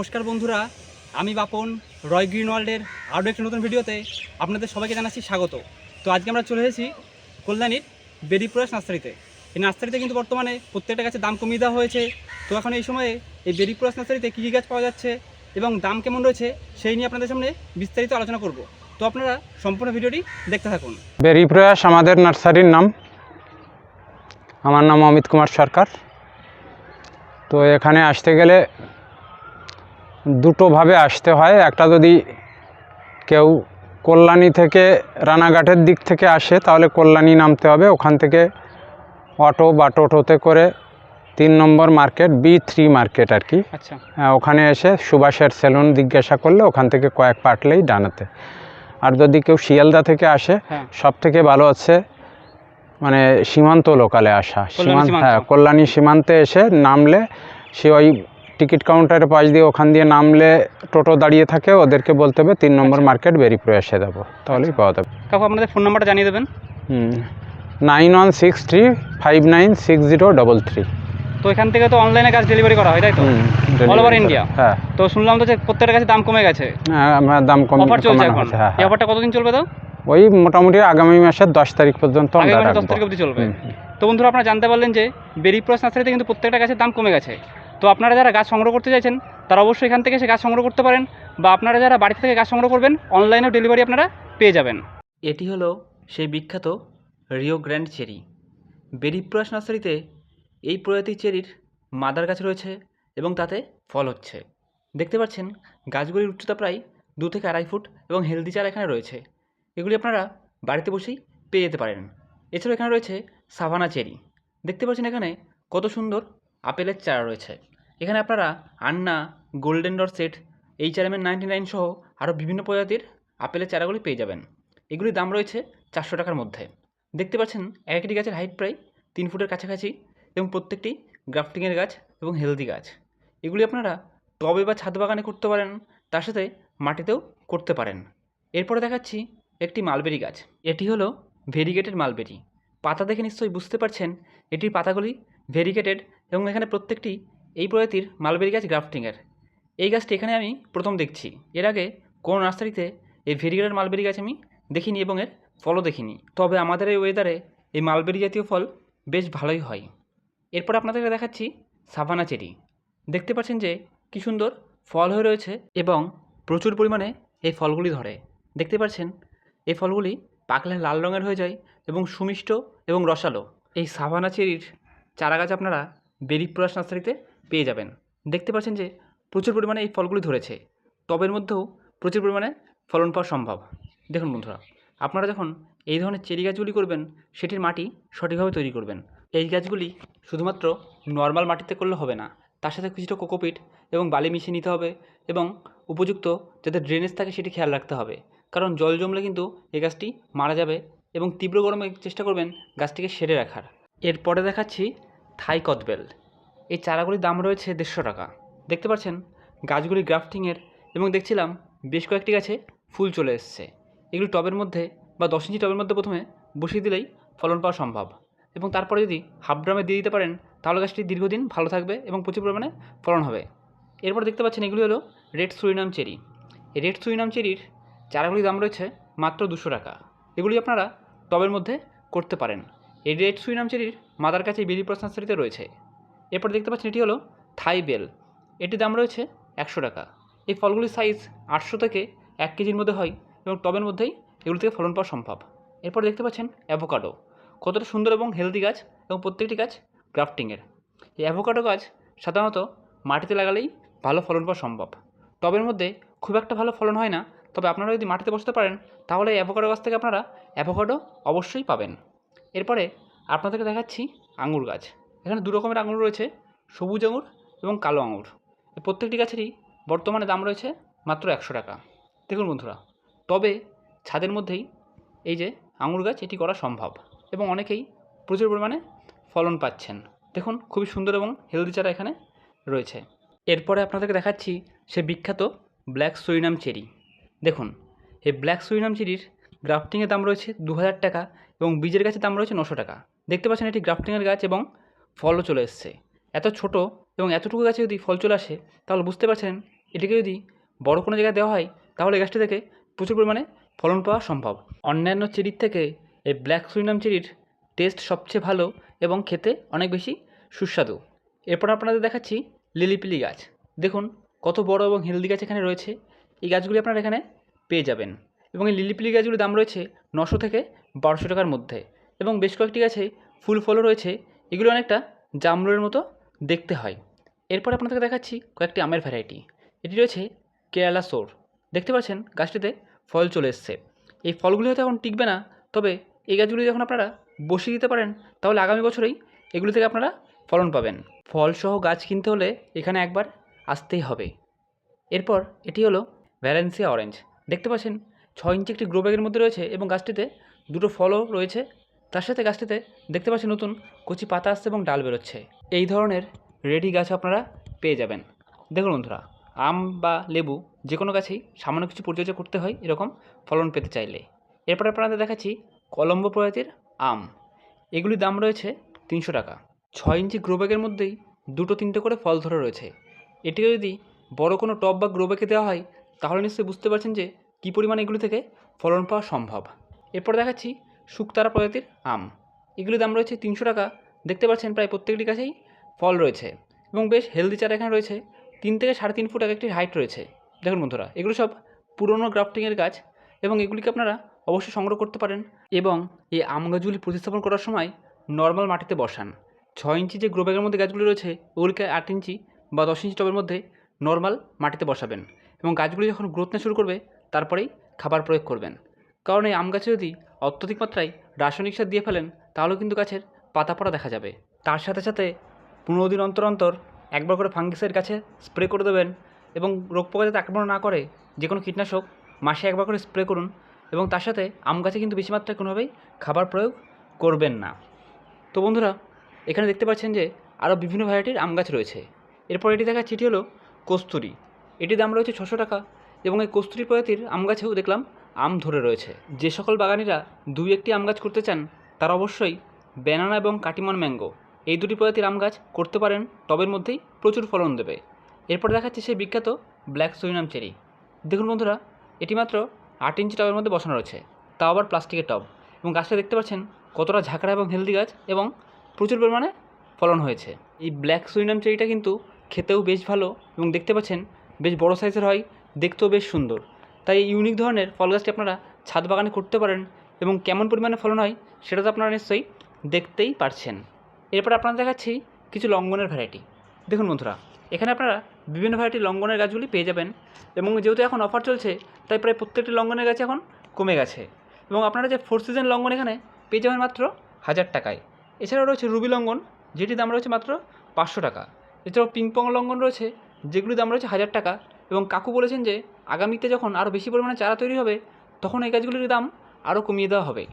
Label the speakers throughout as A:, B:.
A: নমস্কার বন্ধুরা, আমি বাপন, রয় গ্রিন ওয়ার্ল্ডের আরও একটি নতুন ভিডিওতে আপনাদের সবাইকে জানাচ্ছি স্বাগত। তো আজকে আমরা চলে এসেছি কল্যাণীর বেরিপ্রয়াস নার্সারিতে। এই নার্সারিতে কিন্তু বর্তমানে প্রত্যেকটা গাছের দাম কমিয়ে দেওয়া হয়েছে। তো এখন এই সময়ে এই বেরিপ্রয়াস নার্সারিতে কী কী গাছ পাওয়া যাচ্ছে এবং দাম কেমন রয়েছে সেই নিয়ে আপনাদের সামনে বিস্তারিত আলোচনা করব। তো আপনারা সম্পূর্ণ ভিডিওটি দেখতে থাকুন।
B: বেরি প্রয়াস আমাদের নার্সারির নাম। আমার নাম অমিত কুমার সরকার। তো এখানে আসতে গেলে দুটোভাবে আসতে হয়। একটা যদি কেউ কল্যাণী থেকে রানাঘাটের দিক থেকে আসে তাহলে কল্যাণী নামতে হবে। ওখান থেকে অটো বা টোটোতে করে তিন number market B three market আর কি।
A: আচ্ছা।
B: হ্যাঁ, ওখানে এসে সুভাষের সেলুন জিজ্ঞাসা করলে ওখান থেকে কয়েক পাটলেই ডানাতে। আর যদি কেউ শিয়ালদা থেকে আসে
A: হ্যাঁ।
B: সব থেকে ভালো হচ্ছে মানে সীমান্ত লোকালে আসা। সীমান্ত
A: সীমান্ত।
B: হ্যাঁ কল্যাণী সীমান্তে এসে নামলে সে ওই টিকিট কাউন্টারের পাশ দিয়ে ওখান দিয়ে নামলে টোটো দাঁড়িয়ে থাকে ওদেরকে বলতে হবে তিন নম্বর
A: আচ্ছা।
B: মার্কেট বেরিপুরে এসে দেবো তাহলেই পাওয়া যাবে।
A: কাকু আপনাদের ফোন নাম্বারটা জানিয়ে দেবেন?
B: হুম nine one six three five nine six zero double three.
A: তো এখান থেকে তো অনলাইনে গাছ ডেলিভারি করা হয় তাই তো? All over India?
B: হ্যাঁ।
A: তো শুনলাম তো যে প্রত্যেকটা গাছের দাম কমে গেছে।
B: হ্যাঁ, আমার দাম কম
A: অফার চলছে
B: কমানো
A: এখন।
B: হ্যাঁ
A: এই
B: হ্যাঁ।
A: অফারটা কতদিন চলবে তো
B: ওই মোটামুটি আগামী মাসের দশ তারিখ পর্যন্ত
A: আগামী মাসে দশ
B: রাখব।
A: তারিখ অবধি চলবে।
B: হুম।
A: তো বন্ধুরা আপনারা জানতে পারলেন যে বেরিপ্রস নার্সারিতে কিন্তু প্রত্যেকটা গাছের দাম কমে গেছে। তো আপনারা যারা গাছ সংগ্রহ করতে চাইছেন, তারা অবশ্যই এখান থেকে এসে গাছ সংগ্রহ করতে পারেন বা আপনারা যারা বাড়ি থেকে গাছ সংগ্রহ করবেন, অনলাইনেও ডেলিভারি আপনারা পেয়ে যাবেন। এটি হলো সেই বিখ্যাত রিও গ্র্যান্ড চেরি। বেরিপ্রস নার্সারিতে এই প্রজাতির চেরির মাদার গাছ রয়েছে এবং তাতে ফল হচ্ছে। দেখতে পাচ্ছেন, গাছগুলির উচ্চতা প্রায় দু থেকে আড়াই ফুট এবং হেলদি চারা এখানে রয়েছে। এগুলি আপনারা বাড়িতে বসেই পেয়ে যেতে পারেন। এছাড়াও এখানে রয়েছে সাভানা চেরি। দেখতে পাচ্ছেন এখানে কত সুন্দর আপেলের চারা রয়েছে। এখানে আপনারা Anna, golden Dorset, H R M এর নাইনটি নাইন সহ আরও বিভিন্ন প্রজাতির আপেলের চারাগুলি পেয়ে যাবেন। এগুলির দাম রয়েছে চারশো টাকার মধ্যে। দেখতে পাচ্ছেন এক একটি গাছের হাইট প্রায় তিন ফুটের কাছাকাছি এবং প্রত্যেকটি গ্রাফটিংয়ের গাছ এবং হেলদি গাছ। এগুলি আপনারা টবে বা ছাদ বাগানে করতে পারেন, তার সাথে মাটিতেও করতে পারেন। এরপরে দেখাচ্ছি একটি মালবেরি গাছ। এটি হলো ভেরিগেটেড মালবেরি। পাতা দেখে নিশ্চয়ই বুঝতে পারছেন, এটির পাতাগুলি ভেরিগেটেড এবং এখানে প্রত্যেকটি এই প্রজাতির মালবেরি গাছ গ্রাফটিংয়ের। এই গাছটি এখানে আমি প্রথম দেখছি। এর আগে কোন নার্সারিতে এই ভেরিগেটেড মালবেরি গাছ আমি দেখিনি এবং এর ফলও দেখিনি। তবে আমাদের এই ওয়েদারে এই মালবেরি জাতীয় ফল বেশ ভালোই হয়। এরপর আপনাদেরকে দেখাচ্ছি সাভানা চেরি। দেখতে পাচ্ছেন যে কী সুন্দর ফল হয়ে রয়েছে এবং প্রচুর পরিমাণে এই ফলগুলি ধরে। দেখতে পাচ্ছেন, এই ফলগুলি পাকলে লাল রঙের হয়ে যায় এবং সুমিষ্ট এবং রসালো। এই সাভানা চেরির চারা গাছ আপনারা বেরিপ্রয়াস নার্সারিতে পেয়ে যাবেন। দেখতে পাচ্ছেন যে প্রচুর পরিমাণে এই ফলগুলি ধরেছে। টবের মধ্যেও প্রচুর পরিমাণে ফলন পাওয়া সম্ভব। দেখুন বন্ধুরা, আপনারা যখন এই ধরনের চেরি গাছগুলি করবেন, সেটির মাটি সঠিকভাবে তৈরি করবেন। এই গাছগুলি শুধুমাত্র নর্মাল মাটিতে করলে হবে না, তার সাথে কিছুটা কোকোপিট এবং বালি মিশিয়ে নিতে হবে এবং উপযুক্ত যাতে ড্রেনেজ থাকে সেটি খেয়াল রাখতে হবে। কারণ জল জমলে কিন্তু এই গাছটি মারা যাবে এবং তীব্র গরমে চেষ্টা করবেন গাছটিকে সেরে রাখার। এরপরে দেখাচ্ছি থাই কদবেল। এই চারাগুলির দাম রয়েছে দেড়শো টাকা। দেখতে পাচ্ছেন, গাছগুলি গ্রাফটিংয়ের এবং দেখছিলাম বেশ কয়েকটি গাছে ফুল চলে এসছে। এগুলি টবের মধ্যে বা দশ ইঞ্চি টবের মধ্যে প্রথমে বসিয়ে দিলেই ফলন পাওয়া সম্ভব। এবং তারপরে যদি হাফ ড্রামে দিয়ে দিতে পারেন, তাহলে গাছটি দীর্ঘদিন ভালো থাকবে এবং প্রচুর পরিমাণে ফলন হবে। এরপর দেখতে পাচ্ছেন, এগুলি হলো রেড সুরিনাম চেরি। এই রেড সুরিনাম চেরির চারাগুলির দাম রয়েছে মাত্র দুশো টাকা। এগুলি আপনারা টবের মধ্যে করতে পারেন। এই রেড সুইনাম চেরির মাদার কাছে বিলি প্রসনার্সারিতে রয়েছে। এরপর দেখতে পাচ্ছেন এটি হলো থাই বেল। এটির দাম রয়েছে একশো টাকা। এই ফলগুলির সাইজ আটশো থেকে এক কেজির মধ্যে হয় এবং টবের মধ্যেই এগুলি থেকে ফলন পাওয়া সম্ভব। এরপর দেখতে পাচ্ছেন অ্যাভোকাডো কতটা সুন্দর এবং হেলদি গাছ এবং প্রত্যেকটি গাছ গ্রাফটিংয়ের এই অ্যাভোকাডো গাছ সাধারণত মাটিতে লাগালেই ভালো ফলন পাওয়া সম্ভব। টবের মধ্যে খুব একটা ভালো ফলন হয় না, তবে আপনারা যদি মাটিতে বসতে পারেন, তাহলে এই অ্যাভোকাডো গাছ থেকে আপনারা অ্যাভোকাডো অবশ্যই পাবেন। এরপরে আপনাদেরকে দেখাচ্ছি আঙুর গাছ। এখানে দু রকমের আঙুর রয়েছে, সবুজ আঙুর এবং কালো আঙুর প্রত্যেকটি গাছেরই বর্তমানে দাম রয়েছে মাত্র একশো টাকা। দেখুন বন্ধুরা, তবে ছাদের মধ্যেই এই যে আঙুর গাছ, এটি করা সম্ভব এবং অনেকেই প্রচুর পরিমাণে ফলন পাচ্ছেন। দেখুন, খুবই সুন্দর এবং হেলদি চারা এখানে রয়েছে। এরপরে আপনাদেরকে দেখাচ্ছি সে বিখ্যাত ব্ল্যাক সুইনাম চেরি। দেখুন, এই ব্ল্যাক সুইনাম চেরির গ্রাফটিংয়ের দাম রয়েছে দু হাজার টাকা এবং বীজের গাছের দাম রয়েছে নশো টাকা। দেখতে পাচ্ছেন এটি গ্রাফটিংয়ের গাছ এবং ফলও চলে এসছে। এত ছোট এবং এতটুকু গাছে যদি ফল চলে আসে, তাহলে বুঝতে পারছেন এটিকে যদি বড় কোনো জায়গায় দেওয়া হয়, তাহলে গাছটি থেকে প্রচুর পরিমাণে ফলন পাওয়া সম্ভব। অন্যান্য চেরির থেকে এই ব্ল্যাক সুইনাম চেরির টেস্ট সবচেয়ে ভালো এবং খেতে অনেক বেশি সুস্বাদু। এরপর আপনাদের দেখাচ্ছি লিলিপিলি গাছ। দেখুন কত বড় এবং হেলদি গাছ এখানে রয়েছে। এই গাছগুলি আপনারা এখানে পেয়ে যাবেন। এবং এই লিলিপিলি গাছগুলির দাম রয়েছে নশো থেকে বারোশো টাকার মধ্যে। এবং বেশ কয়েকটি গাছে ফুল ফলও রয়েছে। এগুলো অনেকটা জামরুলের মতো দেখতে হয়। এরপর আপনাদেরকে দেখাচ্ছি কয়েকটি আমের ভ্যারাইটি এটি রয়েছে কেরালা সোর। দেখতে পাচ্ছেন, গাছটিতে ফল চলে এসছে। এই ফলগুলি হয়তো এখন টিকবে না, তবে এই গাছগুলি যখন আপনারা বসিয়ে দিতে পারেন, তাহলে আগামী বছরেই এগুলি থেকে আপনারা ফলন পাবেন। ফলসহ গাছ কিনতে হলে এখানে একবার আসতেই হবে। এরপর এটি হলো ভ্যালেন্সিয়া অরেঞ্জ দেখতে পাচ্ছেন ছয় ইঞ্চি একটি গ্রো ব্যাগের মধ্যে রয়েছে এবং গাছটিতে দুটো ফলও রয়েছে। তার সাথে গাছটিতে দেখতে পাচ্ছেন নতুন কচি পাতা আসছে এবং ডাল বেরোচ্ছে। এই ধরনের রেডি গাছ আপনারা পেয়ে যাবেন। দেখুন বন্ধুরা, আম বা লেবু যে কোনো গাছেই সামান্য কিছু পরিচর্যা করতে হয় এরকম ফলন পেতে চাইলে। এরপর আপনাদের দেখাচ্ছি কলম্বো প্রজাতির আম। এগুলির দাম রয়েছে তিনশো টাকা। ছয় ইঞ্চি গ্রো ব্যাগের মধ্যেই দুটো তিনটে করে ফল ধরে রয়েছে। এটিকে যদি বড় কোনো টব বা গ্রো ব্যাগে দেওয়া হয়, তাহলে নিশ্চয়ই বুঝতে পারছেন যে কী পরিমাণে এগুলি থেকে ফলন পাওয়া সম্ভব? এরপর দেখাচ্ছি শুকতারা প্রজাতির আম। এগুলির দাম রয়েছে তিনশো টাকা। দেখতে পাচ্ছেন প্রায় প্রত্যেকটি গাছেই ফল রয়েছে এবং বেশ হেলদি চারা এখানে রয়েছে। তিন থেকে সাড়ে তিন ফুট এক একটি হাইট রয়েছে। দেখুন বন্ধুরা, এগুলো সব পুরনো গ্রাফটিংয়ের গাছ এবং এগুলিকে আপনারা অবশ্যই সংগ্রহ করতে পারেন এবং এই আম গাছগুলি প্রতিস্থাপন করার সময় নর্মাল মাটিতে বসান। ছয় ইঞ্চি যে গ্রোব্যাগের মধ্যে গাছগুলি রয়েছে, ওগুলিকে আট ইঞ্চি বা দশ ইঞ্চি টবের মধ্যে নর্মাল মাটিতে বসাবেন এবং গাছগুলি যখন গ্রোথ নেওয়া শুরু করবে তারপরেই খাবার প্রয়োগ করবেন। কারণ এই আম গাছে যদি অত্যধিক মাত্রায় রাসায়নিক সার দিয়ে ফেলেন, তাহলেও কিন্তু গাছের পাতা পড়া দেখা যাবে। তার সাথে সাথে পনেরো দিন অন্তর অন্তর একবার করে ফাঙ্গিসের কাছে স্প্রে করে দেবেন এবং রোগ পোকা যাতে আক্রমণ না করে যে কোনো কীটনাশক মাসে একবার করে স্প্রে করুন এবং তার সাথে আম গাছে কিন্তু বেশি মাত্রায় কোনোভাবেই খাবার প্রয়োগ করবেন না। তো বন্ধুরা, এখানে দেখতে পাচ্ছেন যে আরও বিভিন্ন ভ্যারাইটির আম গাছ রয়েছে। এরপর এটি দেখা চিঠি হলো কস্তুরি। এটির দাম রয়েছে ছশো টাকা। এবং এই কস্তুরি প্রজাতির আম গাছেও দেখলাম আম ধরে রয়েছে। যে সকল বাগানিরা দুই একটি আম গাছ করতে চান, তারা অবশ্যই ব্যানানা এবং কাটিমন ম্যাঙ্গো। এই দুটি প্রজাতির আম গাছ করতে পারেন, টবের মধ্যেই প্রচুর ফলন দেবে। এরপর দেখাচ্ছে সেই বিখ্যাত ব্ল্যাক সুইনাম চেরি। দেখুন বন্ধুরা, এটি মাত্র আট ইঞ্চি টবের মধ্যে বসানো রয়েছে। তাও আবার প্লাস্টিকের টব। এবং গাছটা দেখতে পাচ্ছেন, কতটা ঝাঁকড়া এবং হেলদি গাছ এবং প্রচুর পরিমাণে ফলন হয়েছে। এই ব্ল্যাক সুইনাম চেরিটা কিন্তু খেতেও বেশ ভালো এবং দেখতে পাচ্ছেন, বেশ বড় সাইজের হয় দেখতেও বেশ সুন্দর। তাই এই ইউনিক ধরনের ফল গাছটি আপনারা ছাদ বাগানে করতে পারেন এবং কেমন পরিমাণে ফলন হয় সেটা তো আপনারা নিশ্চয়ই দেখতেই পারছেন। এরপর আপনারা দেখাচ্ছি কিছু লঙ্গনের ভ্যারাইটি দেখুন বন্ধুরা, এখানে আপনারা বিভিন্ন ভ্যারাইটির লঙ্গনের গাছগুলি পেয়ে যাবেন এবং যেহেতু এখন অফার চলছে, তাই প্রায় প্রত্যেকটি লঙ্গনের গাছ এখন কমে গেছে এবং আপনারা যে ফোর সিজন লঙ্গন এখানে পেয়ে যাবেন মাত্র হাজার টাকায়। এছাড়াও রয়েছে রুবি লঙ্গন, যেটির দাম রয়েছে মাত্র পাঁচশো টাকা। এছাড়াও পিংপং লঙ্গন রয়েছে, যেগুলির দাম রয়েছে হাজার টাকা। এবং কাকু বলেছেন যে, আগামীতে যখন আরও বেশি পরিমাণে চারা তৈরি হবে, তখন এই গাছগুলির দাম আরও কমিয়ে দেওয়া হবে।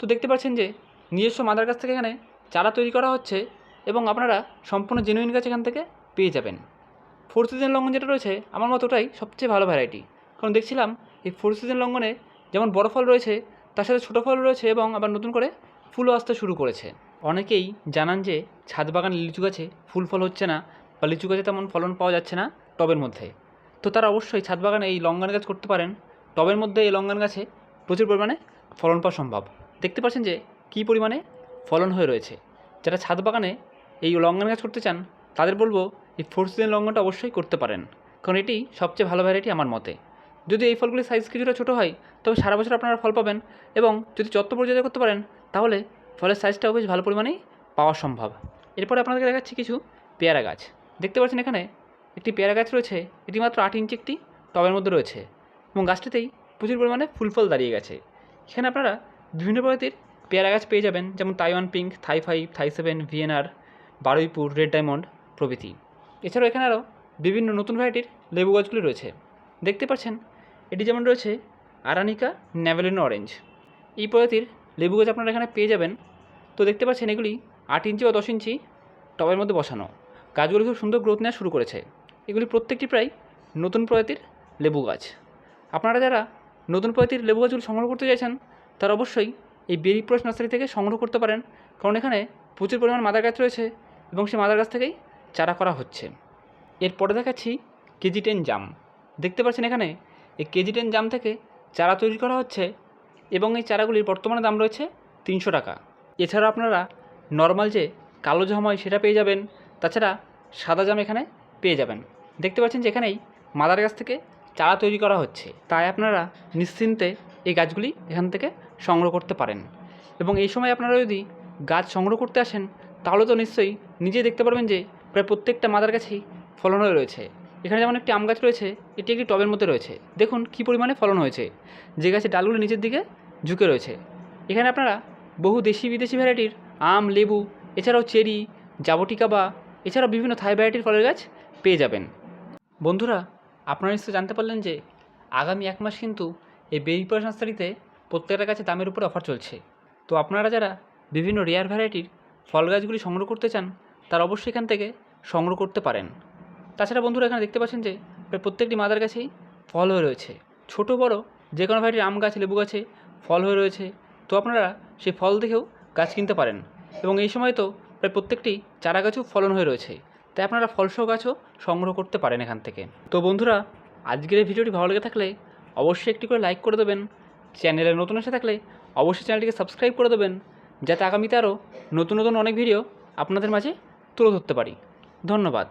A: তো দেখতে পাচ্ছেন যে, নিজস্ব মাদার গাছ থেকে এখানে চারা তৈরি করা হচ্ছে এবং আপনারা সম্পূর্ণ জেনুইন গাছ এখান থেকে পেয়ে যাবেন। ফোর সিজন লঙ্ঘন যেটা রয়েছে, আমার মতো ওটাই সবচেয়ে ভালো ভ্যারাইটি কারণ দেখছিলাম, এই ফোর সিজন লঙ্ঘনে যেমন বড় ফল রয়েছে, তার সাথে ছোটো ফল রয়েছে এবং আবার নতুন করে ফুলও আসতে শুরু করেছে। অনেকেই জানান যে, ছাদ বাগান লিচু গাছে ফুল ফল হচ্ছে না বা লিচু গাছে তেমন ফলন পাওয়া যাচ্ছে না টবের মধ্যে। তো তারা অবশ্যই ছাদ বাগানে এই লঙ্গান গাছ করতে পারেন। টবের মধ্যে এই লঙ্গান গাছে প্রচুর পরিমাণে ফলন পাওয়া সম্ভব। দেখতে পাচ্ছেন যে কী পরিমাণে ফলন হয়ে রয়েছে। যারা ছাদ বাগানে এই লঙ্গান গাছ করতে চান, তাদের বলব এই ফোর সিজন লঙ্গনটা অবশ্যই করতে পারেন। কারণ এটি সবচেয়ে ভালো ভ্যারাইটি আমার মতে। যদি এই ফলগুলির সাইজ কিছুটা ছোটো হয়, তবে সারা বছর আপনারা ফল পাবেন এবং যদি যত্ন পরিচর্যা করতে পারেন, তাহলে ফলের সাইজটাও বেশ ভালো পরিমাণেই পাওয়া সম্ভব। এরপরে আপনাদেরকে দেখাচ্ছি কিছু পেয়ারা গাছ। দেখতে পাচ্ছেন এখানে একটি পেয়ারা গাছ রয়েছে, এটি মাত্র আট ইঞ্চি একটি টবের মধ্যে রয়েছে এবং গাছটিতেই প্রচুর পরিমাণে ফুল ফল দাঁড়িয়ে গেছে। এখানে আপনারা বিভিন্ন প্রজাতির পেয়ারা গাছ পেয়ে যাবেন, যেমন Taiwan pink, Thai five, Thai seven VNR Baruipur, red diamond প্রভৃতি। এছাড়াও এখানে আরও বিভিন্ন নতুন ভ্যারাইটির লেবু গাছগুলি রয়েছে। দেখতে পাচ্ছেন, এটি যেমন রয়েছে আরানিকা ন্যাভেলিনো অরেঞ্জ। এই প্রজাতির লেবু গাছ আপনারা এখানে পেয়ে যাবেন। তো দেখতে পাচ্ছেন, এগুলি আট ইঞ্চি বা দশ ইঞ্চি টবের মধ্যে বসানো। গাছগুলি খুব সুন্দর গ্রোথ নেওয়া শুরু করেছে। এগুলি প্রত্যেকটি প্রায় নতুন প্রজাতির লেবু গাছ। আপনারা যারা নতুন প্রজাতির লেবু গাছগুলি সংগ্রহ করতে চাইছেন, তারা অবশ্যই এই বেরি প্রস নার্সারি থেকে সংগ্রহ করতে পারেন, কারণ এখানে প্রচুর পরিমাণ মাদার গাছ রয়েছে এবং সেই মাদার গাছ থেকেই চারা করা হচ্ছে। এরপরে দেখাচ্ছি কেজি টেন জাম দেখতে পাচ্ছেন এখানে এই কেজি টেন জাম থেকে চারা তৈরি করা হচ্ছে এবং এই চারাগুলির বর্তমানে দাম রয়েছে তিনশো টাকা। এছাড়া আপনারা নর্মাল যে কালো জাম হয় সেটা পেয়ে যাবেন, তাছাড়া সাদা জাম এখানে পেয়ে যাবেন। দেখতে পাচ্ছেন যে এখানেই মাদার গাছ থেকে চারা তৈরি করা হচ্ছে। তাই আপনারা নিশ্চিন্তে এই গাছগুলি এখান থেকে সংগ্রহ করতে পারেন। এবং এই সময় আপনারা যদি গাছ সংগ্রহ করতে আসেন, তাহলে তো নিশ্চয়ই নিজেই দেখতে পারবেন যে প্রায় প্রত্যেকটা মাদার গাছেই ফলন রয়েছে। এখানে যেমন একটি আম গাছ রয়েছে, এটি একটি টবের মধ্যে রয়েছে। দেখুন কী পরিমাণে ফলন হয়েছে। যে গাছের ডালগুলো নিচের দিকে ঝুঁকে রয়েছে। এখানে আপনারা বহু দেশি বিদেশি ভ্যারাইটির আম, লেবু, এছাড়াও চেরি, জাবটিকা বা এছাড়াও বিভিন্ন থাই ভ্যারাইটির ফলের গাছ পেয়ে যাবেন। বন্ধুরা, আপনারা নিশ্চয়ই জানতে পারলেন যে আগামী এক মাস কিন্তু এই বেরিপাস নার্সারিতে প্রত্যেকটা গাছে দামের উপর অফার চলছে। তো আপনারা যারা বিভিন্ন রেয়ার ভ্যারাইটির ফল গাছগুলি সংগ্রহ করতে চান, তারা অবশ্যই এখান থেকে সংগ্রহ করতে পারেন। তাছাড়া বন্ধুরা এখানে দেখতে পাচ্ছেন যে প্রায় প্রত্যেকটি মাদার গাছেই ফল হয়ে রয়েছে। ছোট, বড় যে কোনো ভ্যারাইটির আম গাছ, লেবু গাছে ফল হয়ে রয়েছে। তো আপনারা সেই ফল দেখেও গাছ কিনতে পারেন। এবং এই সময় তো প্রায় প্রত্যেকটি চারা গাছও ফলন হয়ে রয়েছে। তাই আপনারা ফলসহ গাছও সংগ্রহ করতে পারেন এখান থেকে। তো বন্ধুরা, আজকের এই ভিডিওটি ভালো লেগে থাকলে অবশ্যই একটি করে লাইক করে দেবেন। চ্যানেলে নতুন এসে থাকলে অবশ্যই চ্যানেলটিকে সাবস্ক্রাইব করে দেবেন, যাতে আগামীতে আরও নতুন নতুন অনেক ভিডিও আপনাদের মাঝে তুলে ধরতে পারি। ধন্যবাদ।